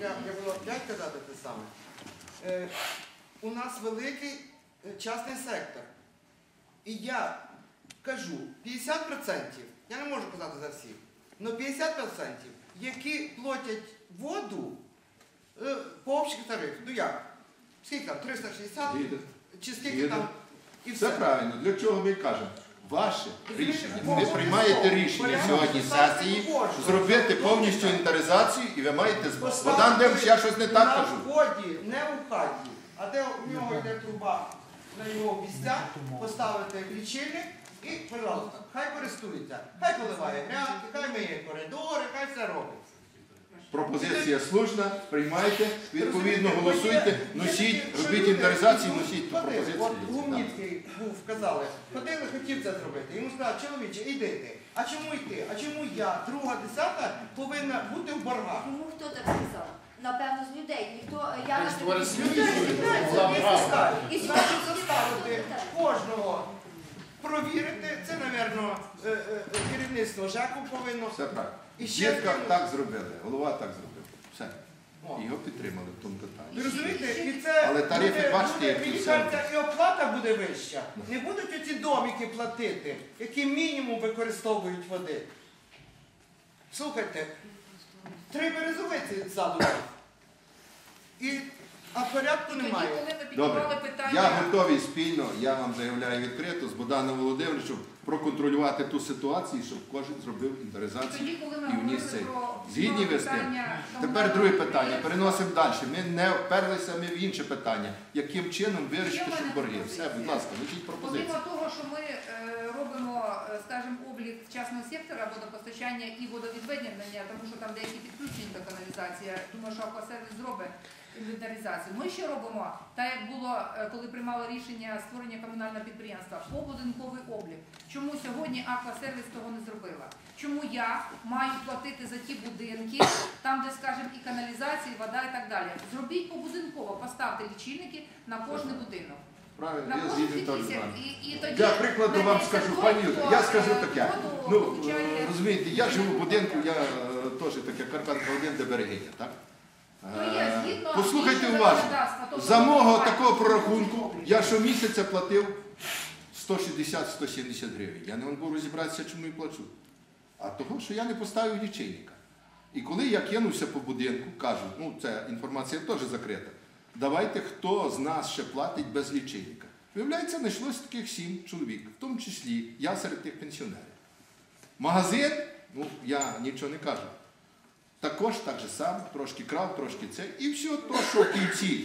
Я, буду опять казати те саме. Е, у нас великий е, частний сектор. І я кажу, 50%, я не можу казати за всіх, але 50%, які платять воду е, по общих тарифах. Ну як? Скільки там? 360? Згідно. Чи скільки Згідно. там? І Все все. правильно. Для чого ми кажемо? Ваше рішення. Ви приймаєте рішення сьогодні сесії зробити повністю інвентаризацію і ви маєте з Богдан Демович, я щось не так на вході, не у хаті, а де у нього йде труба на його місця, поставити лічильник і, пожалуйста, хай користується. Хай поливає грядки, хай миє коридори, хай все робить. Пропозиція слушна, приймайте, відповідно голосуйте, носіть, робіть інвентаризацію, носіть ту пропозицію. От Гумніцький був, сказали, ходили, хотів це зробити. Йому сказали, чоловіче, йди ти. А чому йти? А чому я, друга, десята, повинна бути в боргах? Кому хто так сказав? Напевно, з людей. Ніхто я Тобто заставити. І Значить, заставити заставити. кожного провірити. Це, мабуть, керівництво ЖЕКу повинно. Все правильно. І ще Дітка один- так зробили, голова так зробив. Все. О. Його підтримали в тому Ви питанні. розумієте? І це Але тарифи, буде- бачите, буде, які мені все. кажеться, і оплата буде вища. Не будуть оці доміки платити, які мінімум використовують води. Слухайте, три березовиці ззаду. І, а порядку Тоді, немає. коли Добре. піднімали питання, Я готовий спільно, я вам заявляю відкрито з Богданом Володимировичем проконтролювати ту ситуацію, щоб кожен зробив інвентаризацію тоді, коли ми і вніс цей. про Згідні ви з тим? питання Тепер друге питання. Переносимо далі. Ми не вперлися ми в інше питання. Яким чином вирішити, Є в мене щоб борги? пропозиція. Все, будь ласка, пропозиції. Помимо того, що ми е, робимо, е, скажімо, облік частного сектора водопостачання і водовідведення, тому що там деякі підключені до каналізації, я думаю, що Аквасервіс зробить інвентаризацію. Ми ще робимо, так як було, е, коли приймало рішення створення комунального підприємства, побудинковий облік. Чому сьогодні Аквасервіс того не зробила? Чому я маю платити за ті будинки, там, де, скажімо, і каналізація, і вода і так далі? Зробіть побудинково, поставте лічильники на кожний будинок. Правильно, я згідний теж з Для прикладу вам скажу, пані я скажу е, таке. Ну, розумієте, я живу в будинку, я е, теж таке Карпатка 1, де берегиня, так? Ну, є, Е, згідно Послухайте уважно. За мого такого прорахунку я щомісяця платив 160-170 гривень. Я не можу розібратися, чому я плачу. А того, що я не поставив лічильника. І коли я кинувся по будинку, кажу, ну це інформація теж закрита. Давайте хто з нас ще платить без лічильника. Виявляється, знайшлося таких сім чоловік, в тому числі я серед тих пенсіонерів. Магазин, ну я нічого не кажу. Також так же само, трошки крав, трошки це. І все то, що в кінці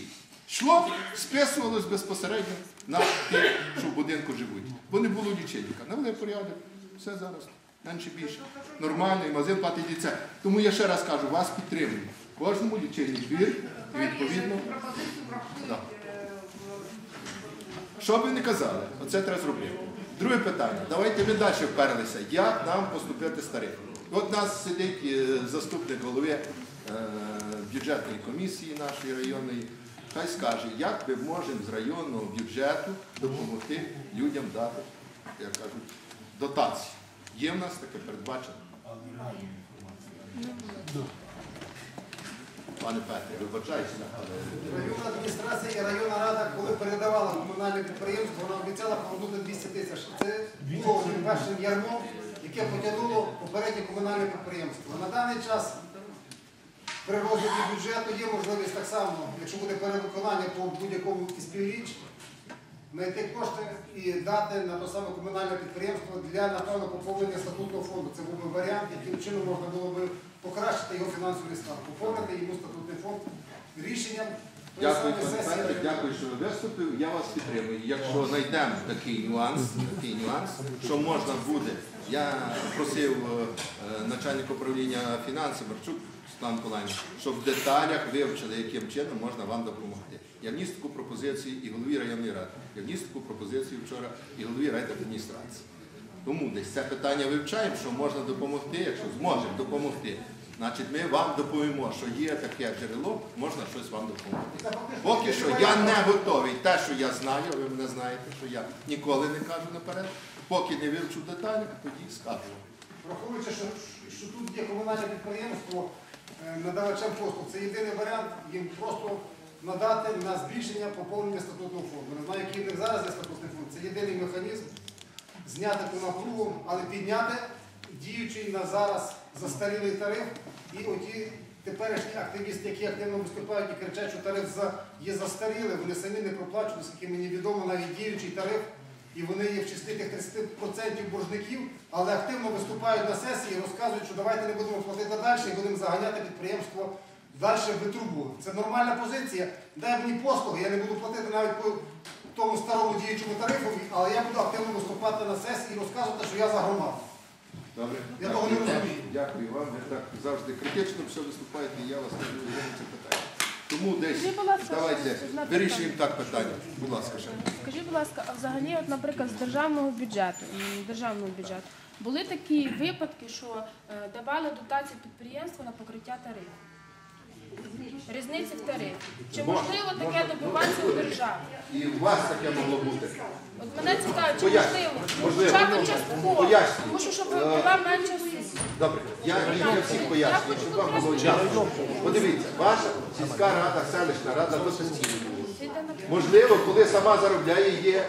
йшло, списувалось безпосередньо на тих, що в будинку живуть. Бо не було лічильника. Навели порядок, все зараз, менше більше. Нормально, і магазин платить це. Тому я ще раз кажу, вас підтримую. Кожному лічильник двір, і е, відповідно. Да. е, Що б ви не казали, оце треба зробити. Друге питання. Давайте ми далі вперлися. Як нам поступити з тарифом? От у нас сидить е, заступник голови е, бюджетної комісії нашої районної. Хай скаже, як ми можемо з районного бюджету допомогти людям дати, як кажуть, дотації. Є в нас таке передбачено? Пане Петре, вибачайте, але Районна адміністрація і районна рада, коли передавала комунальне підприємство, вона обіцяла повернути 200 тисяч. Це було першим ярмо, яке потягнуло попереднє комунальне підприємство. На даний час при розгляді бюджету є можливість так само, якщо буде перевиконання по будь-якому із півріч, знайти кошти і дати на те саме комунальне підприємство для, напевно, поповнення статутного фонду. Це був би варіант, яким чином можна було би покращити його фінансовий стан, поповнити йому статутний фонд рішенням. Дякую, пане Петре, дякую, що ви виступив. Я вас підтримую. Якщо знайдемо такий нюанс, такий нюанс, що можна буде. Я просив е, начальника управління фінансів Марчук Світлану Миколаївну, щоб в деталях вивчили, яким чином можна вам допомогти. Я вніс таку пропозицію і голові районної ради. Я вніс таку пропозицію вчора і голові райдержадміністрації. Тому десь це питання вивчаємо, що можна допомогти, якщо зможемо допомогти. Значить, ми вам доповімо, що є таке джерело, можна щось вам допомогти. Поки що я не готовий. Те, що я знаю, ви мене знаєте, що я ніколи не кажу наперед. Поки не вивчу деталі, тоді скажу. Враховуючи, що, що тут є комунальне підприємство, е, надавачам послуг. Це єдиний варіант їм просто надати на збільшення поповнення статутного фонду. Не знаю, який в них зараз є статутний фонд. Це єдиний механізм зняти ту напругу, але підняти діючий на зараз застарілий тариф і оті теперішні активісти, які активно виступають і кричать, що тариф є застарілий, вони самі не проплачують, наскільки мені відомо, навіть діючий тариф, і вони є в числі тих 30% боржників, але активно виступають на сесії і розказують, що давайте не будемо платити далі і будемо заганяти підприємство далі в трубу. Це нормальна позиція. Дай мені послуги, я не буду платити навіть тому старому діючому тарифу, але я буду активно виступати на сесії і розказувати, що я за громаду. Добре. Я того не розумію. Дякую вам. Ви так завжди критично все виступаєте, і я вас не розумію це питання. Тому десь Скажіть, будь ласка, давайте одне вирішуємо так питання. Будь ласка, ще. Скажіть, будь ласка, а взагалі, от, наприклад, з державного бюджету, м, державного бюджету, були такі випадки, що е, давали дотації підприємства на покриття тарифу? Різниці в тарифі. Чи можливо таке добиватися у державі? І у вас таке могло бути. От мене цікавить, чи Поясню. можливо? Можливо. Хоча б частково. Поясню. Тому що щоб була менша сумість. Добре, я, я, я всім пояснюю, щоб вам було ясно. Подивіться, ваша сільська рада, селищна рада дотаційна. Можливо, коли сама заробляє, є,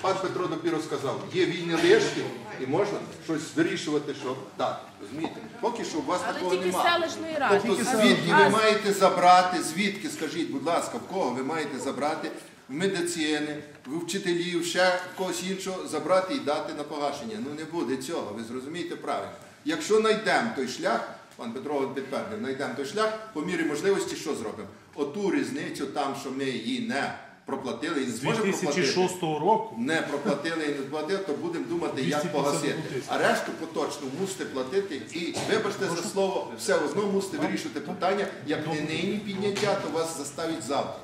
пан Петро допіру сказав, є вільні лишки і можна щось вирішувати, що так, розумієте? Поки що у вас Але такого тільки немає. селищної ради. Тобто звідки ви маєте забрати, звідки, скажіть, будь ласка, в кого ви маєте забрати в медицини, в вчителів, ще в когось іншого забрати і дати на погашення? Ну не буде цього, ви зрозумієте правильно. Якщо знайдемо той шлях, пан Петро підтвердив, знайдемо той шлях, по мірі можливості що зробимо? Оту різницю там, що ми її не проплатили і не З зможемо проплатити. 2006 року Не проплатили і не платили, то будемо думати, як 250 погасити. тисяч. А решту поточно мусите платити і, вибачте за слово, все одно мусите вирішувати питання, як не нині підняття, то вас заставить завтра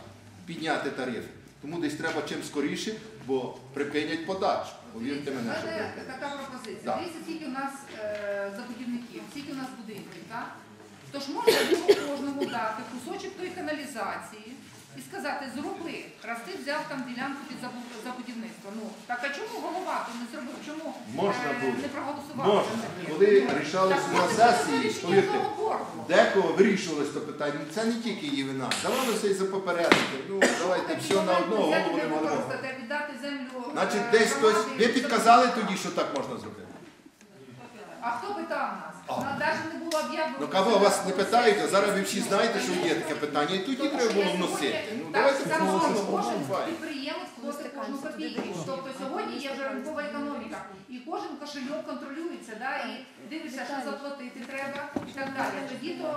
підняти тарифи. Тому десь треба чим скоріше, бо припинять подачу. Повірте мене, що припинять. така пропозиція. Да. Дивіться, скільки у нас е, забудівників, скільки у нас будинків, так? Тож можна було кожному дати кусочок тої каналізації і сказати, зроби, раз ти взяв там ділянку під забу- забудівництво. Ну, так а чому голова то не зробив? Чому Можна е, було. не проголосував? Можна. Коли Ну, рішалися на сесії, це повірте. Декого вирішувалось це питання. Це не тільки її вина. Давалося і за попередники. Ну, давайте все на одного голову не мало. віддати землю. е, Значить, десь хтось. громаді, Ви підказали тоді, що так можна зробити. А хто питав нас? А. Навіть не було об'явлено. Ну кого вас не питають, а зараз ви всі знаєте, що є таке питання, і тоді треба було вносити. Ну давайте так, вносимо, кожен підприємець платить кожну копійку. Тобто сьогодні є вже ринкова економіка, і кожен кошельок контролюється, да, і дивиться, що заплатити треба і так далі. Тоді то,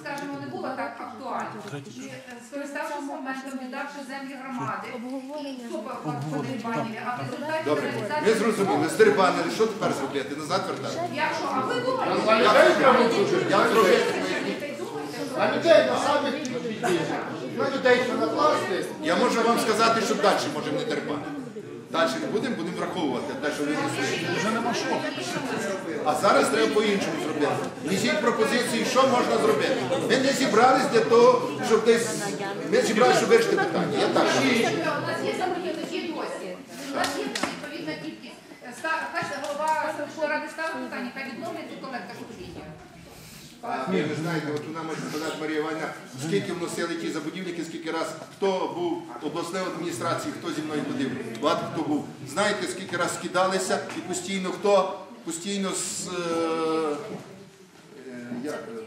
скажімо, не було так актуально. І е, скориставшись моментом, віддавши землі громади, і подерибанили, а в результаті Добре, реалізації ми зрозуміли, здербанили, що тепер зробити? Назад вертати? Якщо, а ви думаєте, Як зробити? А людей на самих. На людей, що накласти. Я можу вам сказати, що далі можемо не дербанити. Далі не будемо, будемо враховувати те, що ви несете. вже нема що. А зараз треба по-іншому зробити. Несіть пропозиції, що можна зробити. Ми не зібрались для того, щоб десь. Ми зібралися, щоб вирішити питання. Я так. У нас є досі. Нас є відповідна Ста- голова ради ставить питання, хай відновлять цю колекторну лінію. Ви знаєте, от вона може сказати Марія Івановна, скільки вносили ті забудівники, скільки раз хто був обласною адміністрацією, хто зі мною ходив, багато хто був. Знаєте, скільки раз скидалися і постійно хто постійно з е, е, як, е,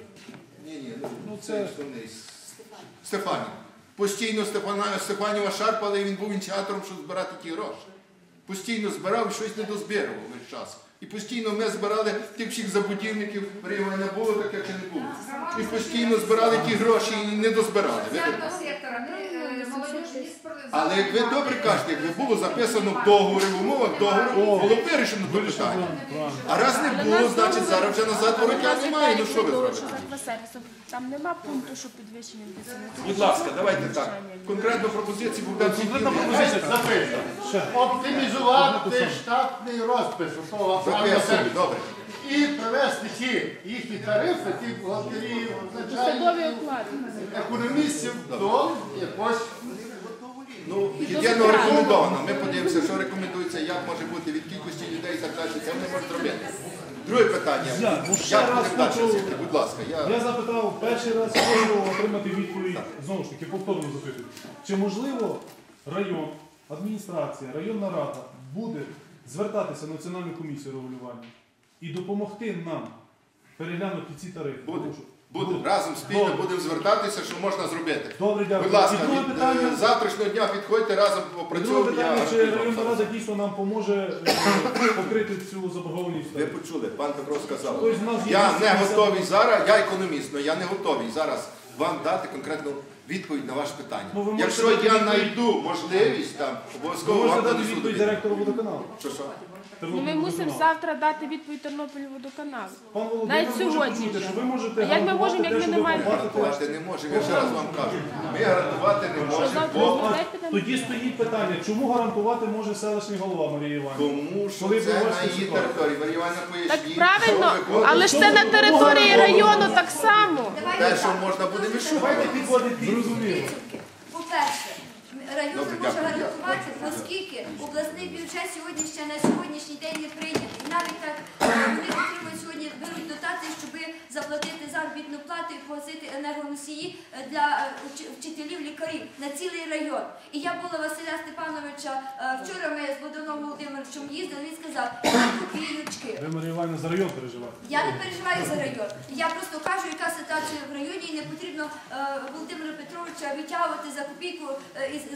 ні, ні, ну це основний Стефанів. Постійно Стефаніва шарпали, і він був ініціатором, щоб збирати ті гроші. Постійно збирав щось не дозбирував весь час. І постійно ми збирали тих всіх забудівників, Марія було, так як і не було. І постійно збирали ті гроші і не дозбирали. Так- сектора, ми е, спро- Але як ви добре кажете, якби було записано в договорі, в умовах договору, було б вирішено то питання. А раз не було, значить зараз вже назад вороття немає. Ну що ви зробите? Там нема пункту, що підвищення. Будь ласка, давайте так. Конкретно пропозиції Богдан пропозиція. Записано. Оптимізувати штатний розпис того добре. і привести ті їхні тарифи, ті бухгалтерії, начальників, економістів до якось Ну, єдиного рекомендовано. Ми подивимося, що рекомендується, як може бути від кількості людей і так далі. Це вони можуть робити. Друге питання. Я, ну, ще Як раз будемо далі хочу- жити? Будь ласка, я... Я запитав перший раз, хочу отримати відповідь знову ж таки, повторно запитую. Чи можливо район, адміністрація, районна рада буде звертатися в Національну комісію регулювання і допомогти нам переглянути ці тарифи? Буде. Тому що- Будемо разом спільно Добре. будемо звертатися, що можна зробити. Добре, дякую. Будь ласка, І друге від е, питання, завтрашнього дня підходьте разом друге попрацюємо. питання, чи районна рада дійсно нам поможе е, покрити цю заборгованість? Ви почули, пан Петро сказав. Тобто в нас є Я не 250 готовий зараз, я економіст, але я не готовий зараз вам дати конкретну відповідь на ваше питання. Ну, ви можете Якщо дати я відповідь- знайду можливість, там обов'язково вам дати донесу до відповідь директору водоканалу. Що що? Ну, ми мусимо завтра дати відповідь Тернопіль водоканалу. Навіть сьогодні вже. ви можете А як ми можемо, як ми не маємо? Гарантувати не можемо, я ще раз вам кажу. Ми гарантувати не можемо, завтра бо людей підемо? Тоді стоїть питання, чому гарантувати може селищний голова Марія Іванівна? тому що Коли це на її ситуацію? території. Марія Іванівна поясніть, Так що правильно, але ж це на території району так само. те, що можна буде. Давайте підводити зрозуміло. По-перше, район може гарантувати, оскільки обласний бюджет сьогодні ще на сьогоднішній день не прийнятий. Навіть так вони отримують беруть дотації, щоб заплатити заробітну плату і погасити енергоносії е, для е, вчителів, лікарів на цілий район. І я була Василя Степановича. е, Вчора ми з Богданом Володимировичем їздили. Він сказав, копійочки. Ви, Марія Іванівна, за район переживаєте. Я не переживаю за район. Я просто кажу, яка ситуація в районі, і не потрібно Володимира Петровича витягувати за копійку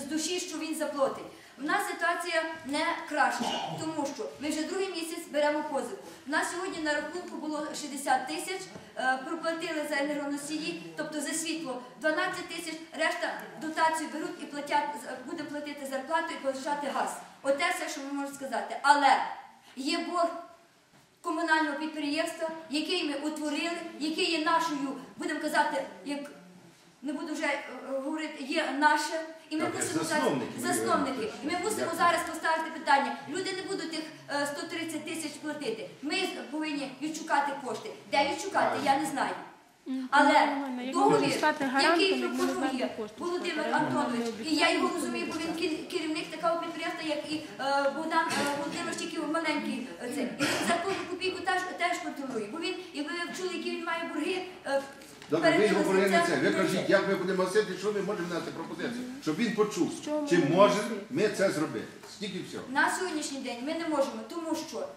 з душі, що він заплатить. У нас ситуація не краща, тому що ми вже другий місяць беремо позику. У нас сьогодні на рахунку було 60 тисяч, е, проплатили за енергоносії, тобто за світло 12 тисяч, решта дотацію беруть і платять, з- буде платити зарплату і повищати газ. Оте все, що ми можемо сказати. Але є борг комунального підприємства, який ми утворили, який є нашою, будемо казати, як не буду вже е, е, говорити, є наше. І ми Так, мусимо засновники, зараз засновники. І ми мусимо Дякую. зараз поставити питання. Люди не будуть тих е, 130 тисяч платити. Ми повинні відшукати кошти. Де відшукати, я не знаю. Але. Як ми можемо договір, який як пропонує Володимир? Антонович, і я його розумію, бо він керівник такого підприємства, як і е, Богдан е, Володимирович, тільки маленький е, це. І він за кожну копійку теж, теж контролює. Бо він, якби ви вчули, які він має борги, е, Добре, ви його це. Ви кажіть, як ми будемо гасити, що ми можемо дати пропозицію, щоб він почув, чи можемо ми це зробити. Стільки всього. На сьогоднішній день ми не можемо, тому що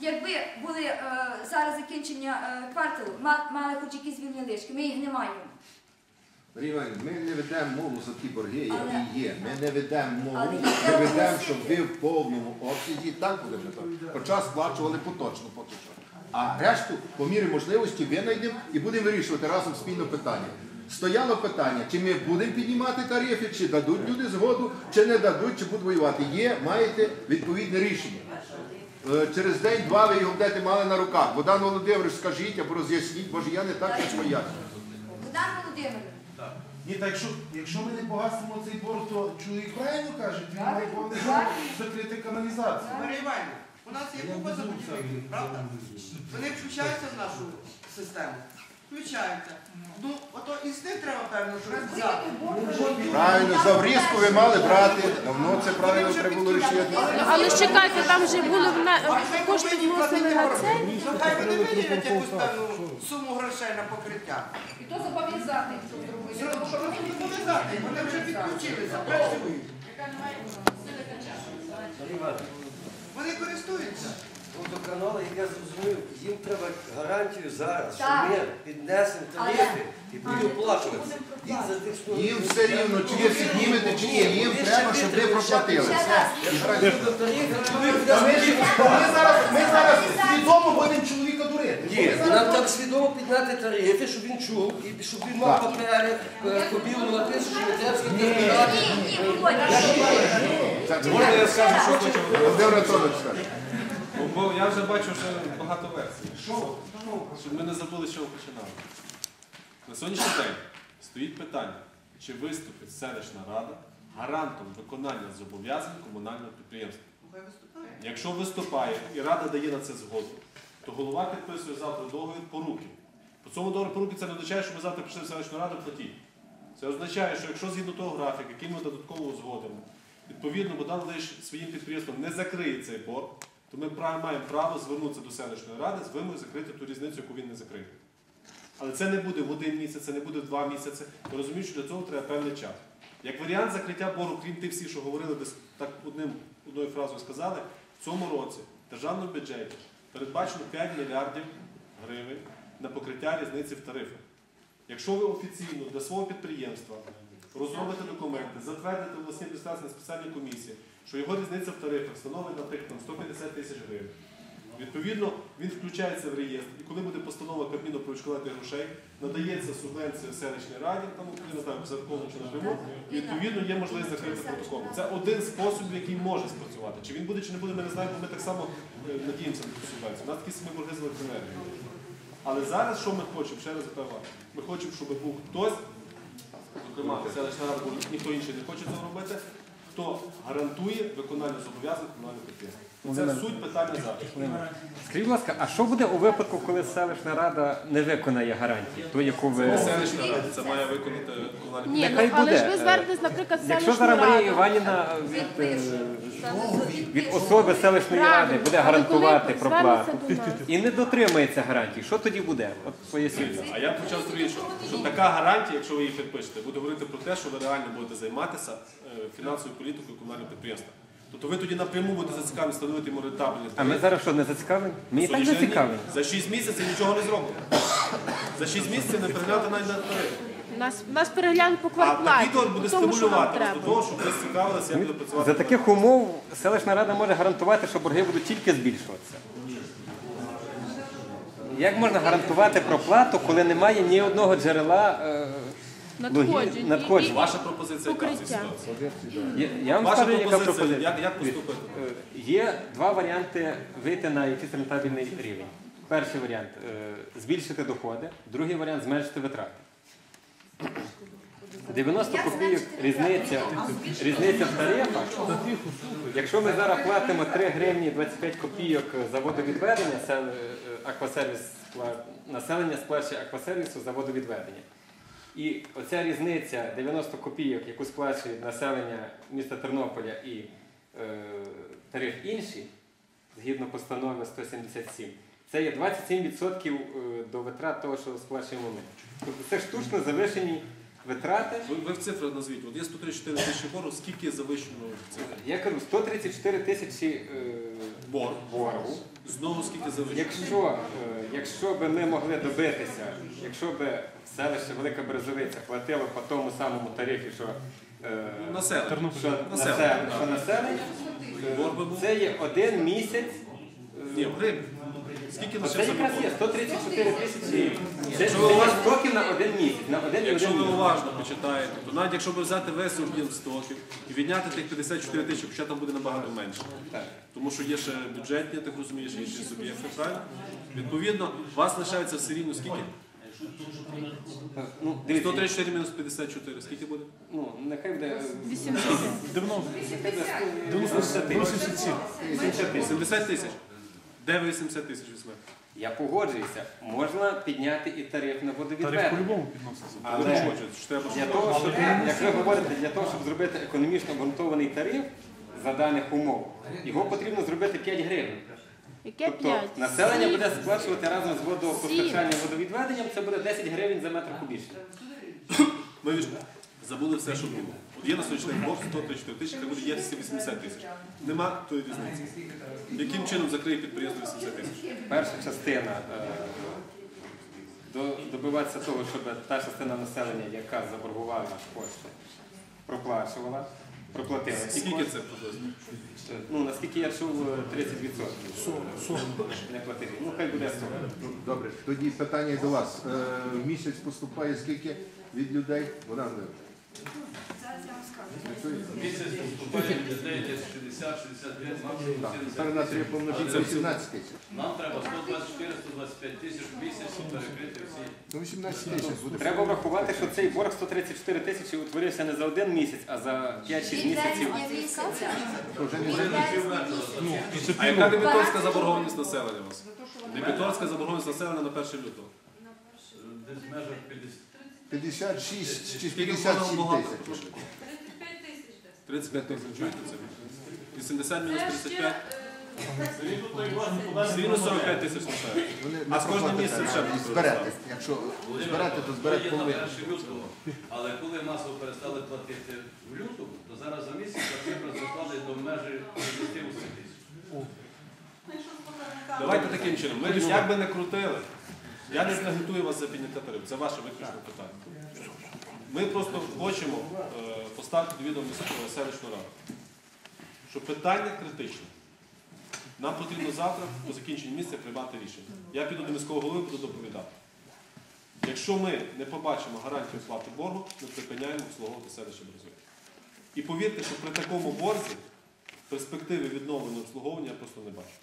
якби були е, зараз закінчення е, кварталу, мали хоч якісь вільні лишки, ми їх не маємо. Ми не ведемо мову за ті борги, Але- які є. Ми не ведемо мову, ми ведемо, щоб ви в повному обсязі так будемо. Хоча сплачували поточно що. А решту, по мірі можливості, винайдемо і будемо вирішувати разом спільно питання. Стояло питання, чи ми будемо піднімати тарифи, чи дадуть люди згоду, чи не дадуть, чи будуть воювати. Є, маєте відповідне рішення. Е, Через день-два ви його будете мали на руках. Богдан Володимирович, скажіть або роз'ясніть, бо ж я не так не пояснюю. Богдан Володимирович, Ні, так якщо, якщо ми не погасимо цей борг, то чоловік правильно каже, він має правильно. закрити каналізацію. Марія Іванівна, у нас є купа забудівників, правда? Вони включаються в нашу систему. Включаються. Ну, ото і з треба, певно, щось взяти. Правильно, за врізку ви мали брати. Давно це правильно треба було рішити. Ну, Але ж чекайте, там вже були вна- кошти повинні вносили на це. Ну, Хай вони виділять якусь певну суму грошей на покриття. І то зобов'язати, щоб зробити. Тому що вони Зробити зобов'язати, вони вже підключилися, працюють. Вони користуються. Водоканали, як я зрозумів, їм треба гарантію зараз, що Так. ми піднесемо тарифи і будемо оплачувати. Їм за тих 100 Їм все рівно, чи ви піднімете, чи ні, їм треба, щоб ви проплатили. ще раз. Якщо тарифи, то ми Та ми зараз, ми зараз свідомо будемо чоловіка Ні, нам так свідомо підняти тарифи, щоб він чув, і щоб він мав папери, е, що треба скільки збирати. Ні, ні, Володя. Можна я скажу, що хочу? Бо я вже бачу вже багато версій. Щоб ми не забули, з чого починали. На сьогоднішній день стоїть питання, чи виступить селищна рада гарантом виконання зобов'язань комунального підприємства. Ну. Якщо виступає і рада дає на це згоду, то голова підписує завтра договір по руки. По цьому договору по руки це не означає, що ми завтра прийшли в селищну раду платіть. Це означає, що якщо згідно того графіка, який ми додатково узгодимо, відповідно Богдан Лиш своїм підприємством не закриє цей борг, то ми маємо право звернутися до селищної ради з вимогою закрити ту різницю, яку він не закрив. Але це не буде в один місяць, це не буде в два місяці. Ми розуміємо, що для цього треба певний час. Як варіант закриття боргу, крім тих всіх, що говорили, десь так одним, одною фразою сказали, в цьому році в державному бюджеті передбачено 5 мільярдів гривень на покриття різниці в тарифах. Якщо ви офіційно для свого підприємства розробите документи, затвердите власні адміністрації на спеціальній комісії, що його різниця в тарифах становить, наприклад, там 150 тисяч гривень. Відповідно, він включається в реєстр, і коли буде постанова Кабміну про відшкодувати грошей, надається субвенція селищній раді, там я не знаю, посередково чи напряму, і відповідно є можливість закрити протокол. Це один спосіб, який може спрацювати. Чи він буде, чи не буде, ми не знаємо, бо ми так само е, надіємося на цю субвенцію. У нас такі самі борги з електроенергією. Але зараз що ми хочемо? Ще раз запеваю, ми хочемо, щоб був хтось, зокрема селищна рада, бо ніхто інший не хоче цього робити, хто гарантує виконання зобов'язань комунального підприємства. Це суть питання зараз. Скажіть, будь ласка, а що буде у випадку, коли селищна рада не виконає гарантії, ту, яку ви. Селищна рада це має виконати комунальне Ні, ну Нехай але буде. ж ви звернетесь, наприклад, в Якщо селищну зараз Марія раду. Іванівна від, е, Від особи селищної ради буде гарантувати проплату і не дотримується гарантій, що тоді буде? От поясніть. А я почав з що, що така гарантія, якщо ви її підпишете, буде говорити про те, що ви реально будете займатися е, фінансовою політикою комунального підприємства. Тобто ви тоді напряму будете зацікавлені встановити йому рентабельність. А ми зараз що не зацікавлені? Ми і так зацікавлені. За 6 місяців нічого не зробимо. За 6 місяців не переглянути навіть на тариф. Нас, нас переглянуть по А квартплаті. такий буде тому, що нам стимулювати вас треба. до того, щоб ви цікавилися, як буде працювати. За таких умов селищна рада може гарантувати, що борги будуть тільки збільшуватися. Як можна гарантувати проплату, коли немає ні одного джерела е, Надходжень. надходжень? Ваша пропозиція яка в цій Покриття. ситуації? Я, я вам Ваша скажу, яка пропозиція, пропозиція. як, як поступити? Е, Є два варіанти вийти на якийсь рентабельний рівень. Перший варіант е, збільшити доходи, другий варіант зменшити витрати. 90 копійок різниця, різниця в тарифах. Якщо ми зараз платимо 3 гривні 25 копійок за водовідведення, це е, аквасервіс населення сплачує аквасервісу за водовідведення. І оця різниця 90 копійок, яку сплачує населення міста Тернополя і е, тариф інший, згідно постанови 177, це є 27% е, до витрат того, що сплачуємо ми. Тобто це штучно завишені витрати. Ви, ви в цифрах назвіть. От є 134 тисячі боргу, скільки завищено цифр? Я кажу, 134 тисячі е, Борг. боргу. Знову скільки завищено? Якщо, е, якщо би ми могли добитися, якщо би селище Велика Березовиця платило по тому самому тарифі, що, е, Населення. що, Населення, населення, що населення, е, Борг би був? це є один місяць. Ні, в гривні. Скільки Оце якраз є 134 тисячі. Це Якщо ви 9 на один місяць. На один і Якщо один ви місяць. уважно почитаєте, то навіть якщо ви взяти весь об'єм стоків і відняти тих 54 тисячі, хоча там буде набагато менше. Так. Тому що є ще бюджетні, я так розумію, ще інші суб'єкти, правильно? Відповідно, у вас лишається все рівно скільки? Ну, дивіться, 134 мінус 54, скільки буде? ну, нехай буде е, 80. нехай буде 80 тисяч. 80 тисяч. 70 тисяч. Де 80 тисяч візьмете? Я погоджуюся, можна підняти і тариф на Тариф водовідведення. по-любому підноситься. Але Але- хочуть, що треба Для того, щоб, як ви говорите, для того, щоб зробити економічно обґрунтований тариф за даних умов, його потрібно зробити 5 гривень. Яке Тобто 5? населення буде сплачувати разом з водопостачанням водовідведенням, це буде 10 гривень за метр кубічний. Ми ж забули все, що було. От є на сьогоднішній день борг 134 тисячі, хай буде є 80 тисяч. Нема тої різниці. Яким чином закриє підприємство 80 тисяч? Перша частина е, до- добиватися того, щоб та частина населення, яка заборгувала кошти, проплачувала, проплатила. ці Скільки кошти. це приблизно? Ну, наскільки я чув, е, 30% не платили. Ну, хай буде 40. Добре, тоді питання до вас. Е, В місяць поступає скільки від людей? Вона не Місяць поступає людей десь 60-65, максимум так. 70 Тепер на три тисяч. помножити Але 18 тисяч. Нам треба 124-125 тисяч в місяць, щоб перекрити всі. Ну 18 тисяч буде. Треба врахувати, що цей борг 134 тисячі утворився не за один місяць, а за 5-6 місяців. місяця. А яка дебіторська заборгованість населення у вас? Дебіторська заборгованість населення на 1 лютого. Десь в межах 50. 56 чи Скільки 57 багато? тисяч. 35 тисяч. Чуєте це? 80 мінус 35. Все 45 тисяч населення. А з кожним місяцем ще буде зберете. Якщо зберете, то зберете половину. але коли масово перестали платити в лютому, то зараз за місяць цифра зросла до межі 10 тисяч. Давайте таким чином. Ми як би не крутили, я не агітую вас за підняття тариф. Це ваше виключне питання. Ми просто хочемо е, поставити до міської селищну раду, що питання критичне. Нам потрібно завтра по закінченні місця приймати рішення. Я піду до міського голови, буду доповідати. Якщо ми не побачимо гарантію сплати боргу, ми припиняємо обслуговувати селище Березове. І повірте, що при такому борзі перспективи відновлення обслуговування я просто не бачу.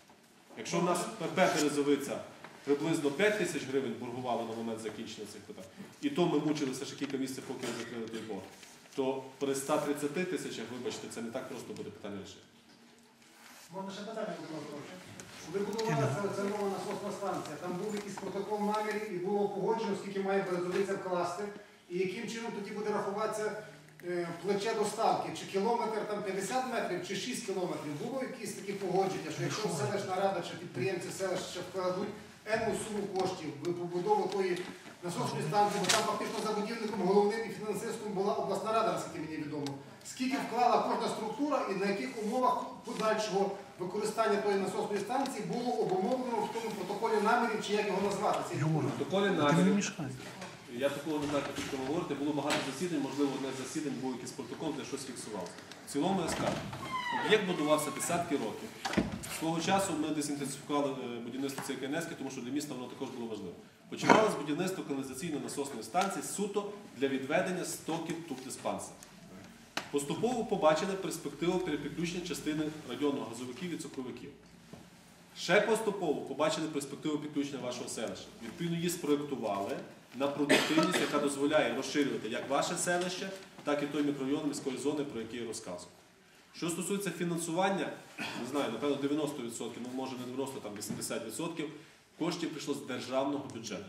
Якщо в нас ПП Березовиця приблизно 5 тисяч гривень боргувало на момент закінчення цих питань, і то ми мучилися ще кілька місяців, поки не закрили той борг, то при 130 тисячах, вибачте, це не так просто буде питання рішити. Можна ще питання? Вибудувалася ця нова насосна станція. Там був якийсь протокол намірів і було погоджено, скільки має березовиця вкласти, і яким чином тоді буде рахуватися е, плече доставки, чи кілометр там 50 метрів, чи 6 кілометрів. Було якісь такі погодження, що якщо селищна рада чи підприємці селища вкладуть енну суму коштів в побудову тої насосної станції, бо там фактично забудівником головним і фінансистом була обласна рада, наскільки мені відомо. Скільки вклала кожна структура і на яких умовах подальшого використання тої насосної станції було обумовлено в тому протоколі намірів, чи як його назвати? документ? Протоколі намірів. Я такого не знаю, про що ви говорите. Було багато засідань, можливо, одне з засідань був якийсь протокол, де щось фіксувався. В цілому я скажу, об'єкт будувався десятки років. Свого часу ми десь інтенсифікували е, будівництво цієї КНС, тому що для міста воно також було важливо. Починалося з будівництва каналізаційно-насосної станції суто для відведення стоків тубдиспансера. Поступово побачили перспективу переключення частини районного газовиків і цукровиків. Ще поступово побачили перспективу підключення вашого селища. Відповідно, її спроєктували на продуктивність, яка дозволяє розширювати як ваше селище, так і той мікрорайон міської зони, про який я розказував. Що стосується фінансування, не знаю, напевно, 90%, ну може не 90, там 80% коштів прийшло з державного бюджету.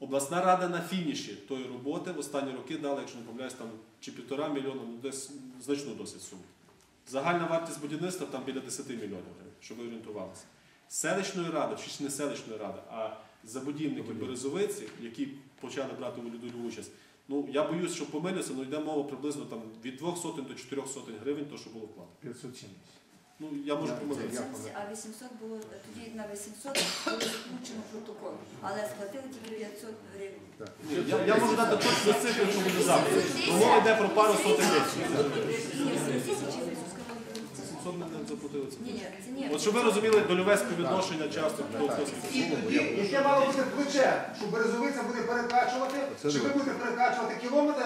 Обласна рада на фініші тої роботи в останні роки дала, якщо не помиляюсь, там чи півтора мільйона, ну десь значну досить суму. Загальна вартість будівництва там біля 10 мільйонів гривень, щоб ви орієнтувалися. Селищної ради, чи не селищної ради, а забудівники Березовиці, які почали брати у людину участь. Ну я боюсь, що помилюся, але йде мова приблизно там від 2 сотень до 4 сотень гривень, то що було вкладено. 570. Ну я можу помилитися. А 800 було тоді на 800 було заключено протокол, але сплатили тільки 500 гривень. Ні, Я, я можу дати точно цифру, що буде завтра. Мова йде про пару сотень тисяч. Тисячі ви сказали. 700 ми не заплатили. От щоб ви розуміли дольове співвідношення часто І тоді, яке мало бути плече, що березовиця буде перекачувати, чи ви будете перекачувати кілометр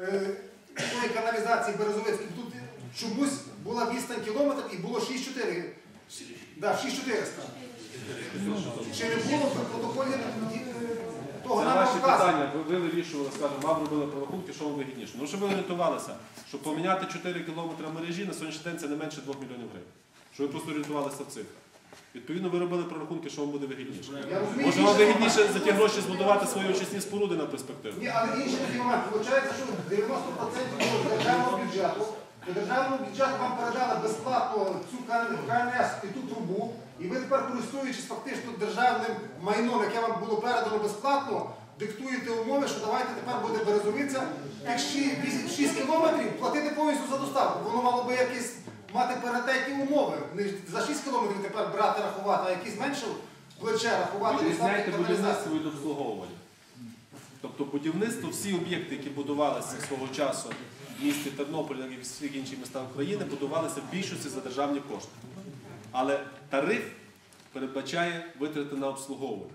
е, тої каналізації Березовицької. Тут чомусь була відстань кілометр і було 6,4. Да, 6,400. Чи не було в протоколі того Це нам ваші питання. Ви, ви вирішували, скажімо, вам робили прорахунки, що вам вигідніше. Ну, щоб ви орієнтувалися, що поміняти 4 кілометри мережі на сьогоднішній день це не менше 2 мільйонів гривень. Щоб ви просто орієнтувалися в цифрах. Відповідно, ви робили прорахунки, що вам буде вигідніше. Я розумію, Може, вам що- вигідніше за ті гроші збудувати свої очисні споруди на перспективу? Ні, але інший такий момент. Виходить, що 90% державного бюджету. До державного бюджету вам передали безплатно цю КНС і ту трубу. І ви тепер, користуючись фактично державним майном, яке вам було передано безплатно, диктуєте умови, що давайте тепер буде березовиця тих 6 кілометрів платити повністю за доставку. Воно мало би якісь мати паритетні умови. Не за 6 кілометрів тепер брати рахувати, а якісь менше плече рахувати доставки каналізації. будівництво від обслуговування. Тобто будівництво, всі об'єкти, які будувалися свого часу в місті Тернополі, як і всіх інших містах України, будувалися в більшості за державні кошти. Але тариф передбачає витрати на обслуговування.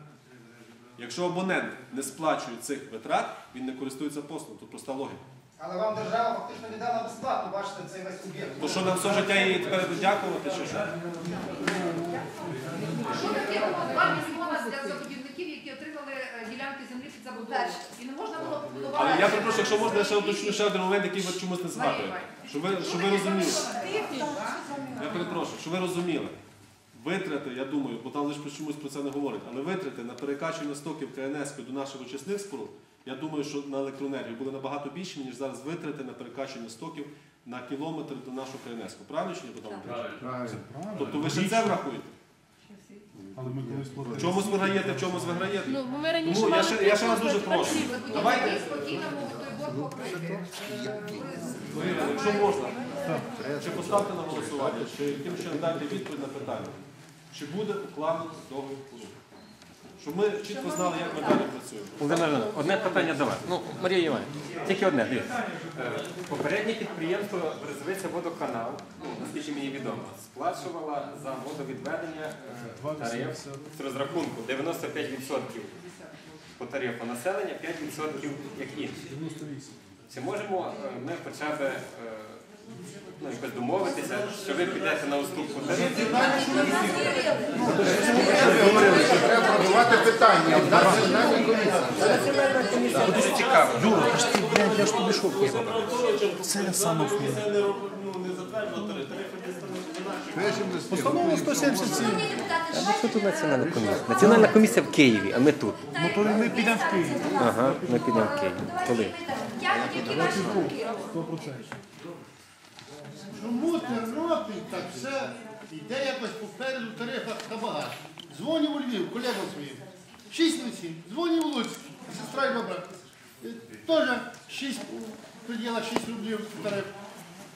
Якщо абонент не сплачує цих витрат, він не користується послугою. Тут проста логіка. Але вам держава фактично не дала безплатно, бачите, цей весь об'єкт. То що нам все життя їй тепер дякувати, чи що? Що таке було 2 для забудівників, які отримали е, ділянки землі під забудову? І не можна було побудувати. Але я перепрошую, якщо можна, я ще уточню ще один момент, який ви чомусь не згадуєте. Щоб ви, щоб ви розуміли. Я перепрошую, щоб ви розуміли. Витрати, я думаю, бо там лише чомусь про це не говорять, але витрати на перекачування стоків КНС до наших очисних споруд, я думаю, що на електроенергію були набагато більші, ніж зараз витрати на перекачування стоків на кілометр до нашого КНС. Правильно чи ні, Богдан? Правильно. Тобто ви ще це врахуєте? Але ми колись В платили. чомусь виграєте, в чомусь виграєте. Ну, ми раніше Тому я мали ще, я ще вас дуже прошу. Давайте, Спокійно можуть той борг покрити. Марина, якщо можна, чи поставте на голосування, чи яким чином дати відповідь на питання, чи буде укладено договір клубу. Щоб ми чітко знали, як ми далі працюємо. Володимир Іванович, одне питання до вас. Ну, Марія Іванівна, тільки одне, дивіться. Е, Попереднє підприємство Березовиця водоканал, ну, наскільки мені відомо, сплачувало за водовідведення е, тариф з розрахунку 95% по тарифу населення, 5% як інші. 98. Чи можемо е, ми хоча б е, ну, якось домовитися, що ви підете на уступку говорили, що треба продавати питання в національній комісії. Це дуже цікаво. я ж тобі що Це саме ну, там Постанова 177. Шановні депутати, Що тут національна комісія? Національна комісія в Києві, а ми тут. Ну, то ми підемо в Київ. Ага, ми підемо в Київ. Коли? Як, які ваші думки? 100%. Чому Тернопіль так все йде якось попереду в тарифах набагато? Дзвоню у Львів, колегам своїм. 6 на 7. Дзвоню у Луцьк, сестра і бабра. Е, Теж 6, приділа 6 рублів тариф.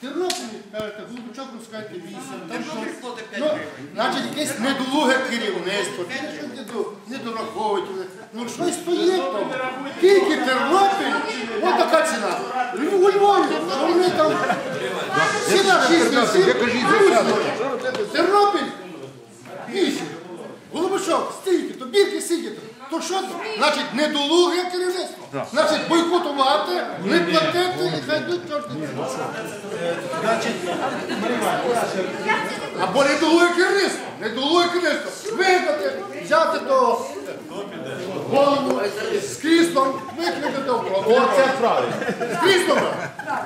В Тернополі, кажете, глибочок розкайте 8. Там що? Ну, значить, якесь недолуге керівництво, щось недо- недораховують. Ну щось то є там. Тільки Тернопіль, ось така ціна. У Львові, що вони там Ціна 6 на 7. Тернопіль 8. Голубочок, стільки, то бірки стільки. То. Що? Значить, недолуге керівництво. Значить, бойкотувати, не платити і хай йдуть чорти. Або недолуге керівництво. Недолуге керівництво. Вигнати, взяти того голову з кріслом, викинути того. Оце правильно. З кріслом.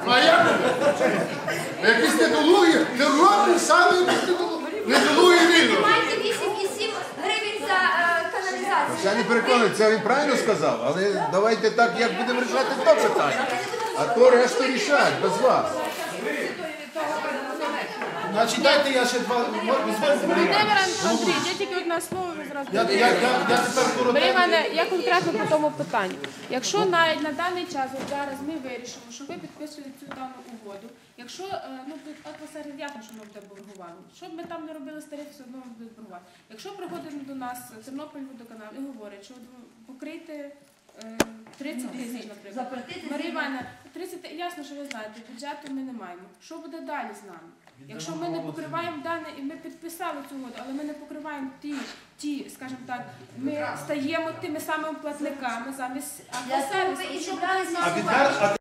Ну а як? Якісь недолугі, Тернопіль саме якісь недолугі. Недолугі рівно. Маєте 8,7 гривень за е, каналізацію. Я не переконаний, це він правильно сказав, але давайте так, як будемо рішати то питання. А то решту рішать без вас. Значить, дайте я ще два. Володимир Андрій, я тільки одне слово зразу. Я, я, я, я тепер Марія коротко. Івановна, я конкретно по тому питанню. Якщо навіть на даний час, от зараз ми вирішимо, що ви підписуєте цю дану угоду, якщо е, ну тут атмосфера ясно, що ми буде боргувати, що б ми там не робили старих, все одно ми будемо боргувати. Якщо приходить до нас Тернопіль водоканал і говорить, що от покрийте е, 30 тисяч, наприклад. Марія. Івановна, 30, ти- ясно, що ви знаєте, бюджету ми не маємо. Що буде далі з нами? Якщо ми не покриваємо дане, і ми підписали цю угоду, але ми не покриваємо ті, ті, скажімо так, ми стаємо тими самими платниками замість ви